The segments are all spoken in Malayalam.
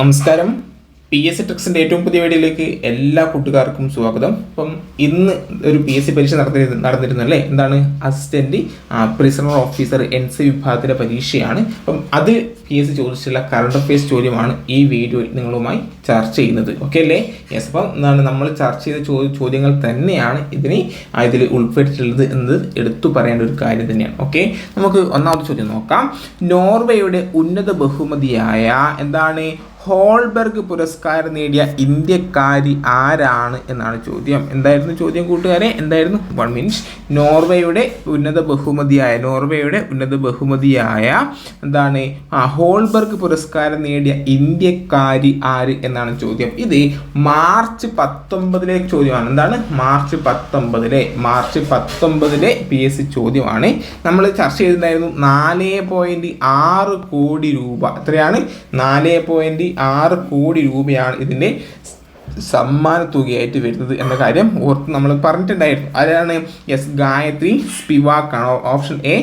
നമസ്കാരം. പി എസ് സി ട്രിക്സിന്റെ ഏറ്റവും പുതിയ വീഡിയോയിലേക്ക് എല്ലാ കൂട്ടുകാർക്കും സ്വാഗതം. അപ്പം ഇന്ന് ഒരു പി എസ് സി പരീക്ഷ നടത്തി നടന്നിരുന്നു അല്ലേ എന്താണ് assistant prisoner officer N C വിഭാഗത്തിന്റെ പരീക്ഷയാണ്. അപ്പം അത് പി എസ് സി ചോദിച്ചിട്ടുള്ള കറണ്ട് അഫയേഴ്സ് ചോദ്യമാണ് ഈ വീഡിയോയിൽ നിങ്ങളുമായി ചർച്ച ചെയ്യുന്നത്. ഓക്കെ അല്ലേ? യെസ് അപ്പം എന്താണ്? നമ്മൾ ചർച്ച ചെയ്ത ചോ ചോദ്യങ്ങൾ തന്നെയാണ് ഇതിന് ഇതിൽ ഉൾപ്പെടുത്തിയിട്ടുള്ളത് എന്നത് എടുത്തു പറയേണ്ട ഒരു കാര്യം തന്നെയാണ്. ഓക്കെ നമുക്ക് ഒന്നാമത്തെ ചോദ്യം നോക്കാം. നോർവേയുടെ ഉന്നത ബഹുമതിയായ എന്താണ്? ഹോൾബർഗ് പുരസ്കാരം നേടിയ ഇന്ത്യക്കാരി ആരാണ് എന്നാണ് ചോദ്യം. എന്തായിരുന്നു ചോദ്യം കൂട്ടുകാരെ? എന്തായിരുന്നു? വൺ മീൻസ് നോർവേയുടെ ഉന്നത ബഹുമതിയായ നോർവേയുടെ ഉന്നത ബഹുമതിയായ എന്താണ്? ആ ഹോൾബർഗ് പുരസ്കാരം നേടിയ ഇന്ത്യക്കാരി ആര് എന്നാണ് ചോദ്യം. ഇത് മാർച്ച് പത്തൊമ്പതിലെ ചോദ്യമാണ്. എന്താണ്? മാർച്ച് പത്തൊമ്പതിലെ മാർച്ച് പത്തൊമ്പതിലെ പി എസ് സി ചോദ്യമാണ്. നമ്മൾ ചർച്ച ചെയ്തിട്ടുണ്ടായിരുന്നു നാല് പോയിന്റ് ആറ് കോടി രൂപ. എത്രയാണ്? നാല് പോയിന്റ് ആറ് കോടി രൂപയാണ് ഇതിന്റെ സമ്മാന തുകയായിട്ട് വരുന്നത് എന്ന കാര്യം ഓർത്ത് നമ്മൾ പറഞ്ഞിട്ടുണ്ടായിരുന്നു. ആരാണ് യെസ് ഗായത്രി സ്പിവാക്ക് ആണ് ഓപ്ഷൻ എ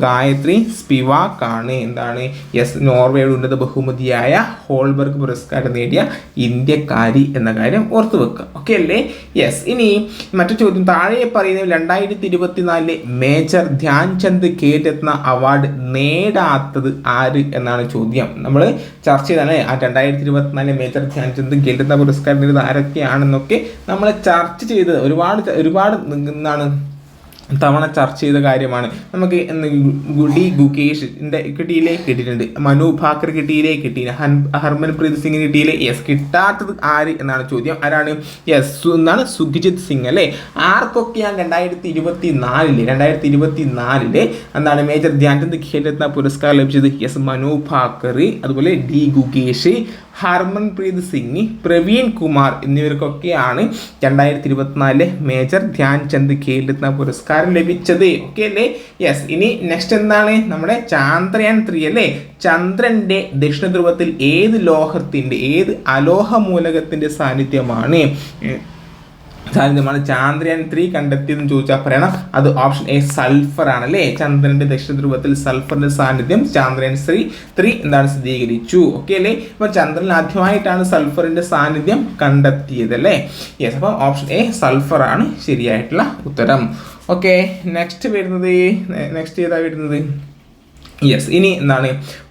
ഗായത്രി സ്പിവാക്ക് ആണ് എന്താണ്? യെസ് നോർവേയുടെ ഉന്നത ബഹുമതിയായ ഹോൾബർഗ് പുരസ്കാരം നേടിയ ഇന്ത്യക്കാരി എന്ന കാര്യം ഓർത്ത് വെക്കുക. ഓക്കെ അല്ലേ? യെസ് ഇനി മറ്റു ചോദ്യം. താഴെ പറയുന്ന രണ്ടായിരത്തി ഇരുപത്തിനാലിലെ മേജർ ധ്യാൻചന്ദ് ഖേൽരത്ന അവാർഡ് നേടാത്തത് ആര് എന്നാണ് ചോദ്യം. നമ്മൾ ചർച്ച ചെയ്താണ് ആ രണ്ടായിരത്തി ഇരുപത്തിനാലിലെ മേജർ ധ്യാൻചന്ദ് ഖേൽരത്ന പുരസ്കാരം നേടുന്നത് ആരൊക്കെയാണെന്നൊക്കെ നമ്മൾ ചർച്ച ചെയ്തത് ഒരുപാട് ഒരുപാട് എന്താണ് തവണ ചർച്ച ചെയ്ത കാര്യമാണ്. നമുക്ക് ഗുഡി ഗുകേഷിന്റെ കിട്ടിയില്ലേ? കിട്ടിയിട്ടുണ്ട്. മനു ഭാക്കർ കിട്ടിയില്ലേ? കിട്ടിയില്ല. ഹർമൻപ്രീത് സിംഗ് കിട്ടിയില്ലേ? യെസ്. കിട്ടാത്തത് ആര് എന്നാണ് ചോദ്യം. ആരാണ്? യെസ്. എന്നാണ് സുഖിജിത് സിംഗ് അല്ലേ? ആർക്കൊക്കെയാണ് രണ്ടായിരത്തി ഇരുപത്തി നാലിൽ രണ്ടായിരത്തി ഇരുപത്തി നാലിൽ എന്താണ് മേജർ ധ്യാൻചന്ദ് ഖേൽരത്ന പുരസ്കാരം ലഭിച്ചത്? യെസ്. മനു ഭാക്കർ അതുപോലെ ഡി ഗുകേഷ് ഹർമൻപ്രീത് സിംഗ് പ്രവീൺ കുമാർ എന്നിവർക്കൊക്കെയാണ് രണ്ടായിരത്തി ഇരുപത്തിനാലിലെ മേജർ ധ്യാൻചന്ദ് ഖേൽരത്ന പുരസ്കാരം ലഭിച്ചത്. ഓക്കെ അല്ലേ? യെസ് ഇനി നെക്സ്റ്റ് എന്താണ്? നമ്മുടെ ചാന്ദ്രയാൻ ത്രീ അല്ലേ? ചന്ദ്രന്റെ ദക്ഷിണ ധ്രുവത്തിൽ ഏത് ലോഹത്തിന്റെ ഏത് അലോഹ മൂലകത്തിന്റെ സാന്നിധ്യമാണ്? സാന്നിധ്യമാണ് ചാന്ദ്രയാൻ ത്രീ കണ്ടെത്തിയെന്ന് ചോദിച്ചാൽ പറയണം. അത് ഓപ്ഷൻ എ സൾഫർ ആണ് അല്ലേ? ചന്ദ്രന്റെ ദക്ഷിണ ധ്രുവത്തിൽ സൾഫറിന്റെ സാന്നിധ്യം ചാന്ദ്രയാൻ ത്രീ ത്രീ എന്താണ് സ്ഥിരീകരിച്ചു. ഓക്കെ അല്ലേ? അപ്പോൾ ചന്ദ്രനിൽ ആദ്യമായിട്ടാണ് സൾഫറിന്റെ സാന്നിധ്യം കണ്ടെത്തിയത് അല്ലേ? യെസ് അപ്പം ഓപ്ഷൻ എ സൾഫർ ആണ് ശരിയായിട്ടുള്ള ഉത്തരം. ഓക്കെ നെക്സ്റ്റ് വരുന്നത് നെക്സ്റ്റ് ഏതാ വരുന്നത്? യെസ് ഇനി എന്താണ്?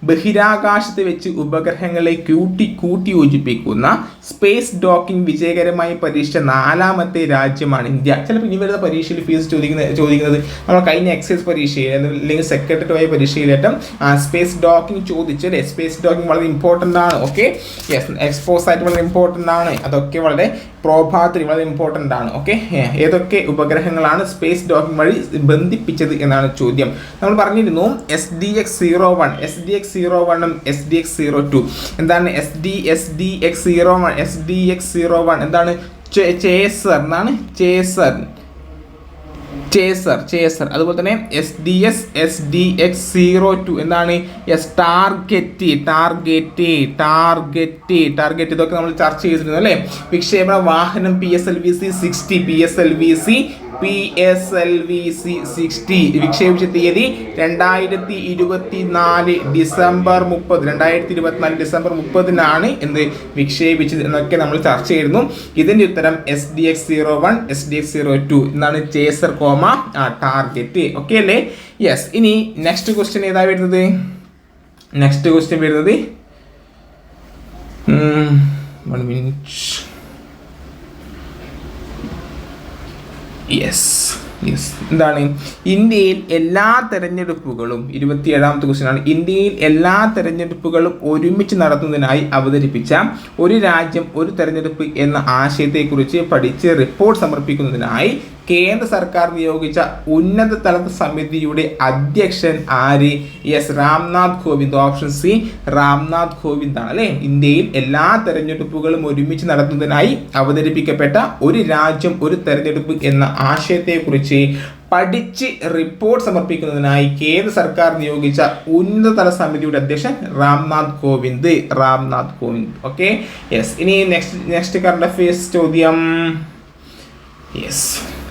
ബഹിരാകാശത്ത് വെച്ച് ഉപഗ്രഹങ്ങളെ കൂട്ടി യോജിപ്പിക്കുന്ന സ്പേസ് ഡോക്കിംഗ് വിജയകരമായി പരീക്ഷിച്ച നാലാമത്തെ രാജ്യമാണ് ഇന്ത്യ. ചിലപ്പോൾ ഇനി വരുന്ന പരീക്ഷയിൽ ഫീസ് ചോദിക്കുന്ന ചോദിക്കുന്നത് നമ്മൾ കഴിഞ്ഞ എക്സൈസ് പരീക്ഷയിൽ അല്ലെങ്കിൽ സെക്രട്ടറി ആയ പരീക്ഷയിലേറ്റം സ്പേസ് ഡോക്കിംഗ് ചോദിച്ചു അല്ലേ സ്പേസ് ഡോക്കിംഗ് വളരെ ഇമ്പോർട്ടന്റ് ആണ് ഓക്കെ യെസ് എക്സ്പോസ് ആയിട്ട് വളരെ ഇമ്പോർട്ടന്റ് ആണ്. അതൊക്കെ വളരെ പ്രോഭാത്രി വളരെ ഇമ്പോർട്ടന്റ് ആണ് ഓക്കെ ഏതൊക്കെ ഉപഗ്രഹങ്ങളാണ് സ്പേസ് ഡോക്കിംഗ് വഴി ബന്ധിപ്പിച്ചത് എന്നാണ് ചോദ്യം. നമ്മൾ പറഞ്ഞിരുന്നു S D X zero one S D X zero വണ്ണും S D X zero two എന്താണ് S D S D X zero one S D X zero one എന്താണ്? ചേസർ എന്നാണ് ചേസർ ചേസർ ചേസർ അതുപോലെ തന്നെ S D S S D X zero two എന്താണ്? S target target target target ഇതൊക്കെ നമ്മൾ ചർച്ച ചെയ്തിരുന്നു അല്ലേ? വിക്ഷേപണ വാഹനം P S L V C sixty P S L V C P S L V C sixty വിക്ഷേപിച്ച തീയതി രണ്ടായിരത്തി ഇരുപത്തി നാല് ഡിസംബർ മുപ്പത് രണ്ടായിരത്തി ഇരുപത്തിനാല് ഡിസംബർ മുപ്പതിനാണ് എന്ത് വിക്ഷേപിച്ചത് എന്നൊക്കെ നമ്മൾ ചർച്ച ചെയ്തിരുന്നു. ഇതിന്റെ ഉത്തരം S D X zero one S D X zero two എന്നാണ് ചേസർ കോമ ടാർഗറ്റ് ഓക്കെ അല്ലേ? യെസ് ഇനി നെക്സ്റ്റ് ക്വസ്റ്റ്യൻ ഏതാ വരുന്നത്? നെക്സ്റ്റ് ക്വസ്റ്റ്യൻ വരുന്നത് വൺ മിനിറ്റ് യെസ് യെസ് എന്താണ്? ഇന്ത്യയിൽ എല്ലാ തെരഞ്ഞെടുപ്പുകളും ഇരുപത്തിയേഴാമത്തെ ക്വസ്റ്റ്യൻ ആണ്. ഇന്ത്യയിൽ എല്ലാ തെരഞ്ഞെടുപ്പുകളും ഒരുമിച്ച് നടത്തുന്നതിനായി അവതരിപ്പിച്ച ഒരു രാജ്യം ഒരു തെരഞ്ഞെടുപ്പ് എന്ന ആശയത്തെക്കുറിച്ച് പഠിച്ച് റിപ്പോർട്ട് സമർപ്പിക്കുന്നതിനായി കേന്ദ്ര സർക്കാർ നിയോഗിച്ച ഉന്നത തല സമിതിയുടെ അധ്യക്ഷൻ ആര്? Yes Ramnath Kovind. Option C Ramnath Kovind ആണ് അല്ലേ? ഇന്ത്യയിൽ എല്ലാ തെരഞ്ഞെടുപ്പുകളും ഒരുമിച്ച് നടത്തുന്നതിനായി അവതരിപ്പിക്കപ്പെട്ട ഒരു രാജ്യം ഒരു തെരഞ്ഞെടുപ്പ് എന്ന ആശയത്തെക്കുറിച്ച് പഠിച്ച് റിപ്പോർട്ട് സമർപ്പിക്കുന്നതിനായി കേന്ദ്ര സർക്കാർ നിയോഗിച്ച ഉന്നതതല സമിതിയുടെ അധ്യക്ഷൻ രാംനാഥ് കോവിന്ദ്. രാംനാഥ് കോവിന്ദ്. ഓക്കെ? യെസ്. ഇനി നെക്സ്റ്റ് നെക്സ്റ്റ് കറണ്ട് അഫയേഴ്സ് ചോദ്യം. യെസ്.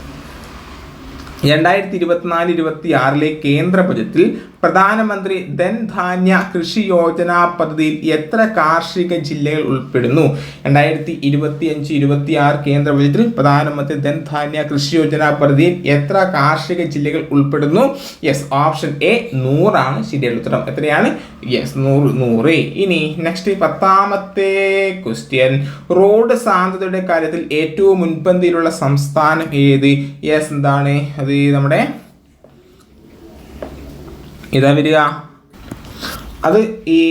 രണ്ടായിരത്തി ഇരുപത്തിനാല് ഇരുപത്തി ആറിലെ കേന്ദ്ര ബജറ്റിൽ പ്രധാനമന്ത്രി ധൻ ധൻധാന്യ കൃഷി യോജന പദ്ധതിയിൽ എത്ര കാർഷിക ജില്ലകൾ ഉൾപ്പെടുന്നു? രണ്ടായിരത്തി ഇരുപത്തി അഞ്ച് ഇരുപത്തി ആറ് കേന്ദ്ര ബജറ്റിൽ പ്രധാനമന്ത്രി ധൻ ധൻധാന്യ കൃഷി യോജന പദ്ധതിയിൽ എത്ര കാർഷിക ജില്ലകൾ ഉൾപ്പെടുന്നു? യെസ് ഓപ്ഷൻ എ നൂറാണ്. ശരിയുള്ള ഉത്തരം. എത്രയാണ്? യെസ് നൂറ് നൂറ്. ഇനി നെക്സ്റ്റ് പത്താമത്തെ ക്വസ്റ്റ്യൻ റോഡ് സാന്ദ്രതയുടെ കാര്യത്തിൽ ഏറ്റവും മുൻപന്തിയിലുള്ള സംസ്ഥാനം ഏത്? യെസ് എന്താണ്? അത് നമ്മുടെ ഇതാ വരിക. അത് ഈ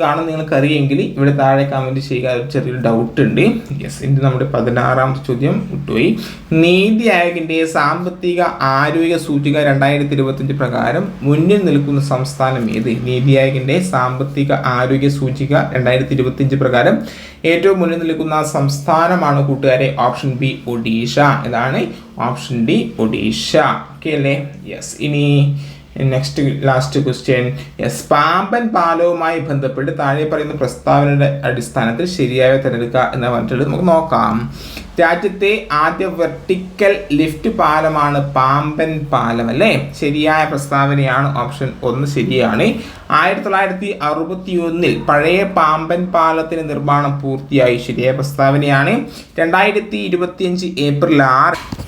കാണാൻ നിങ്ങൾക്ക് അറിയെങ്കിൽ ഇവിടെ താഴെ കമന്റ് ചെയ്യുക. ചെറിയൊരു ഡൗട്ട് ഉണ്ട്. യെസ് ഇത് നമ്മുടെ പതിനാറാമത്തെ ചോദ്യം വിട്ടുപോയി. നീതി ആയോഗിന്റെ സാമ്പത്തിക ആരോഗ്യ സൂചിക രണ്ടായിരത്തി ഇരുപത്തഞ്ച് പ്രകാരം മുന്നിൽ നിൽക്കുന്ന സംസ്ഥാനം ഏത്? നീതി ആയോഗിന്റെ സാമ്പത്തിക ആരോഗ്യ സൂചിക രണ്ടായിരത്തി ഇരുപത്തഞ്ച് പ്രകാരം ഏറ്റവും മുന്നിൽ നിൽക്കുന്ന സംസ്ഥാനമാണ് കൂട്ടുകാരെ ഓപ്ഷൻ ബി ഒഡീഷ. ഇതാണ് ഓപ്ഷൻ ഡി ഒഡീഷ. ഓക്കെ അല്ലേ? യെസ് ഇനി next last question yes Pamban പാലവുമായി ബന്ധപ്പെട്ട് താഴെ പറയുന്ന പ്രസ്താവനയുടെ അടിസ്ഥാനത്തിൽ ശരിയായ തിരഞ്ഞെടുക്കുക എന്ന് പറഞ്ഞിട്ട് നമുക്ക് നോക്കാം. രാജ്യത്തെ ആദ്യ വെർട്ടിക്കൽ ലിഫ്റ്റ് പാലമാണ് പാമ്പൻ പാലം അല്ലേ? ശരിയായ പ്രസ്താവനയാണ് ഓപ്ഷൻ ഒന്ന് ശരിയാണ്. ആയിരത്തി തൊള്ളായിരത്തി അറുപത്തി ഒന്നിൽ പഴയ പാമ്പൻ പാലത്തിന് നിർമ്മാണം പൂർത്തിയായി. ശരിയായ പ്രസ്താവനയാണ്. രണ്ടായിരത്തി ഇരുപത്തിയഞ്ച് ഏപ്രിൽ ആറ്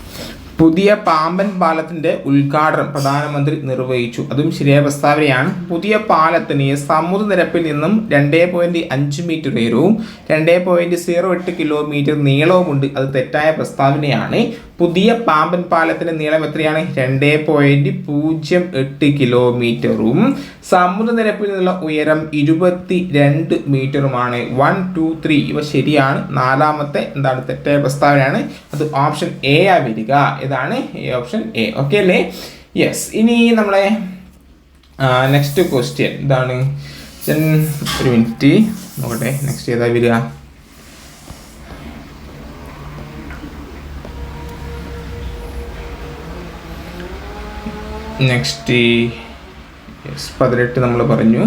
പുതിയ പാമ്പൻ പാലത്തിന്റെ ഉദ്ഘാടനം പ്രധാനമന്ത്രി നിർവഹിച്ചു. അതും ശരിയായ പ്രസ്താവനയാണ്. പുതിയ പാലത്തിന് സമുദ്രനിരപ്പിൽ നിന്നും രണ്ടേ പോയിന്റ് അഞ്ച് മീറ്റർ ഉയരവും രണ്ടേ പോയിന്റ് സീറോ എട്ട് കിലോമീറ്റർ നീളവുമുണ്ട്. അത് തെറ്റായ പ്രസ്താവനയാണ്. പുതിയ പാമ്പൻ പാലത്തിന്റെ നീളം എത്രയാണ്? രണ്ട് പോയിന്റ് പൂജ്യം എട്ട് കിലോമീറ്ററും സമുദ്രനിരപ്പിൽ നിന്നുള്ള ഉയരം ഇരുപത്തി രണ്ട് മീറ്ററുമാണ് വൺ ടു ത്രീ ഇവ ശരിയാണ്. നാലാമത്തെ എന്താണ്? തെറ്റായ പ്രസ്താവനയാണ്. അത് ഓപ്ഷൻ എ ആ വരിക. ഇതാണ് ഓപ്ഷൻ എ ഓക്കെ അല്ലേ? യെസ് ഇനി നമ്മളെ നെക്സ്റ്റ് ക്വസ്റ്റ്യൻ ഇതാണ്. ഒരു മിനിറ്റ് നോക്കട്ടെ. നെക്സ്റ്റ് ഏതാ വരിക? നെക്സ്റ്റ് യെസ് പതിനെട്ട് നമ്മൾ പറഞ്ഞു.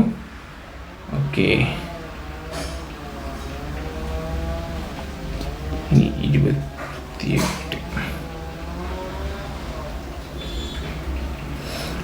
ഓക്കെ ഇനി ഇരുപത്തിയെട്ട്.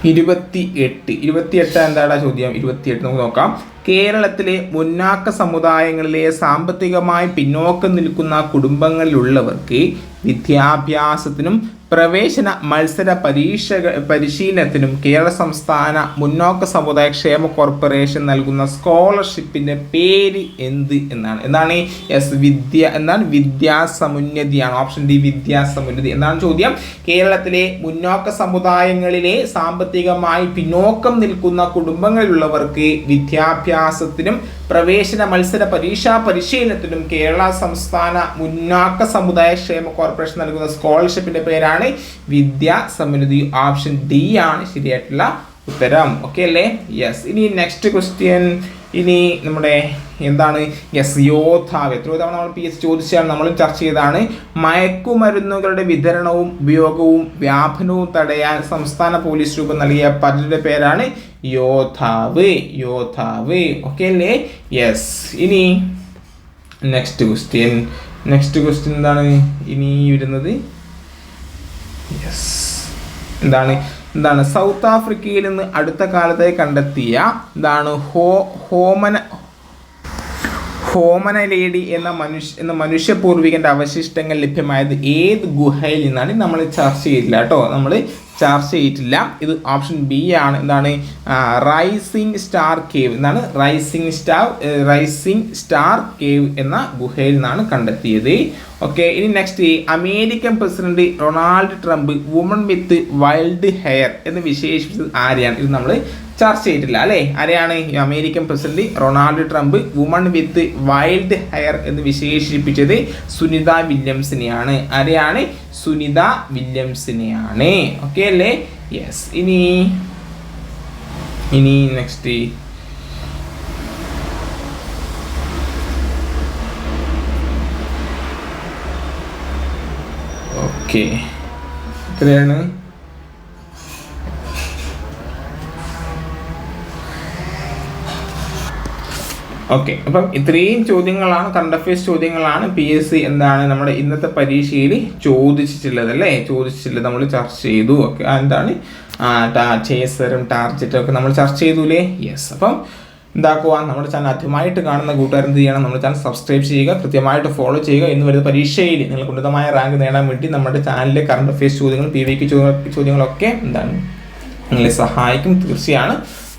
ഇരുപത്തി എട്ട് ഇരുപത്തിയെട്ട് എന്താണ് ചോദ്യം? ഇരുപത്തിയെട്ട് നമുക്ക് നോക്കാം. കേരളത്തിലെ മുന്നാക്ക സമുദായങ്ങളിലെ സാമ്പത്തികമായി പിന്നോക്കം നിൽക്കുന്ന കുടുംബങ്ങളിലുള്ളവർക്ക് വിദ്യാഭ്യാസത്തിനും പ്രവേശന മത്സര പരീക്ഷ പരിശീലനത്തിനും കേരള സംസ്ഥാന മുന്നോക്ക സമുദായ ക്ഷേമ കോർപ്പറേഷൻ നൽകുന്ന സ്കോളർഷിപ്പിന്റെ പേര് എന്ത് എന്നാണ്. എന്താണ് എസ് വിദ്യ എന്നാൽ വിദ്യാസമുന്നതിയാണ്. Option D വിദ്യാസമുന്നതി. എന്നാണ് ചോദ്യം. കേരളത്തിലെ മുന്നോക്ക സമുദായങ്ങളിലെ സാമ്പത്തികമായി പിന്നോക്കം നിൽക്കുന്ന കുടുംബങ്ങളിലുള്ളവർക്ക് വിദ്യാഭ്യാസത്തിനും പ്രവേശന മത്സര പരീക്ഷാ പരിശീലനത്തിനും കേരള സംസ്ഥാന മുന്നോക്ക സമുദായ ക്ഷേമ കോർപ്പറേഷൻ നൽകുന്ന സ്കോളർഷിപ്പിന്റെ പേരാണ് വിദ്യാ സമൃദ്ധി ഓപ്ഷൻ ഡി ആണ് ശരിയായിട്ടുള്ള ഉത്തരം. ഓക്കെ അല്ലേ? യെസ് ഇനി നെക്സ്റ്റ് ക്വസ്റ്റ്യൻ ഇനി നമ്മുടെ എന്താണ്? യെസ് യോദ്ധാവ്. എത്ര തവണ നമ്മൾ പി എസ് ചോദിച്ചാൽ നമ്മൾ ചർച്ച ചെയ്താണ് മയക്കുമരുന്നുകളുടെ വിതരണവും ഉപയോഗവും വ്യാപനവും തടയാൻ സംസ്ഥാന പോലീസ് രൂപം നൽകിയ പദ്ധതിയുടെ പേരാണ് യോദ്ധാവ്. യോദ്ധാവ്. ഓക്കെ അല്ലേ? യെസ് ഇനി നെക്സ്റ്റ് ക്വസ്റ്റ്യൻ നെക്സ്റ്റ് ക്വസ്റ്റ്യൻ എന്താണ്? ഇനി വരുന്നത്? യെസ് എന്താണ്? എന്താണ്? സൗത്ത് ആഫ്രിക്കയിൽ നിന്ന് അടുത്ത കാലത്തായി കണ്ടെത്തിയ എന്താണ് ഹോ ഹോമന ഹോമന ലേഡി എന്ന മനുഷ്യ എന്ന മനുഷ്യപൂർവികന്റെ അവശിഷ്ടങ്ങൾ ലഭ്യമായത് ഏത് ഗുഹയിൽ നിന്നാണ് നമ്മൾ ചർച്ച ചെയ്തില്ല കേട്ടോ. നമ്മൾ ചർച്ച ചെയ്തിട്ടില്ല. ഇത് ഓപ്ഷൻ ബി ആണ്. എന്താണ്? റൈസിംഗ് സ്റ്റാർ കേവ് എന്നാണ് rising star rising star cave എന്ന ഗുഹയിൽ നിന്നാണ് കണ്ടെത്തിയത്. ഓക്കെ ഇനി next American president Ronald Trump woman with wild hair എന്ന് വിശേഷിപ്പിച്ചത് ആരെയാണ്? ഇത് നമ്മൾ ചർച്ച ചെയ്തിട്ടില്ല അല്ലേ? ആരെയാണ് American president Ronald Trump woman with wild hair എന്ന് വിശേഷിപ്പിച്ചത് സുനിത വില്യംസിനെയാണ്. ആരെയാണ്? സുനിത വില്യംസിനെയാണ്. ഓക്കെ അല്ലേ? യെസ് ഇനി ഇനി നെക്സ്റ്റ് ഓക്കെ എത്രയാണ് ഓക്കെ അപ്പം ഇത്രയും ചോദ്യങ്ങളാണ് കറണ്ട് അഫയേഴ്സ് ചോദ്യങ്ങളാണ് പി എസ് സി എന്താണ് നമ്മുടെ ഇന്നത്തെ പരീക്ഷയിൽ ചോദിച്ചിട്ടുള്ളത് അല്ലേ? ചോദിച്ചിട്ടുള്ളത് നമ്മൾ ചർച്ച ചെയ്തു. ഓക്കെ എന്താണ്? ചേസറും ടാർജറ്റും ഒക്കെ നമ്മൾ ചർച്ച ചെയ്തുല്ലേ യെസ് അപ്പം എന്താക്കുക നമ്മുടെ ചാനൽ ആദ്യമായിട്ട് കാണുന്ന കൂട്ടുകാരൻ എന്ത് ചെയ്യണം? നമ്മുടെ ചാനൽ സബ്സ്ക്രൈബ് ചെയ്യുക കൃത്യമായിട്ട് ഫോളോ ചെയ്യുക. എന്ന് വരുന്ന പരീക്ഷയിൽ നിങ്ങൾക്ക് ഉന്നതമായ റാങ്ക് നേടാൻ വേണ്ടി നമ്മുടെ ചാനലിലെ കറണ്ട് അഫയേഴ്സ് ചോദ്യങ്ങൾ പി വി ചോദ്യങ്ങളൊക്കെ എന്താണ്? നിങ്ങളെ സഹായിക്കും. തീർച്ചയാണ്.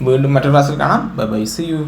വീണ്ടും മറ്റൊരു ക്ലാസ്സിൽ കാണാം. Bye bye C U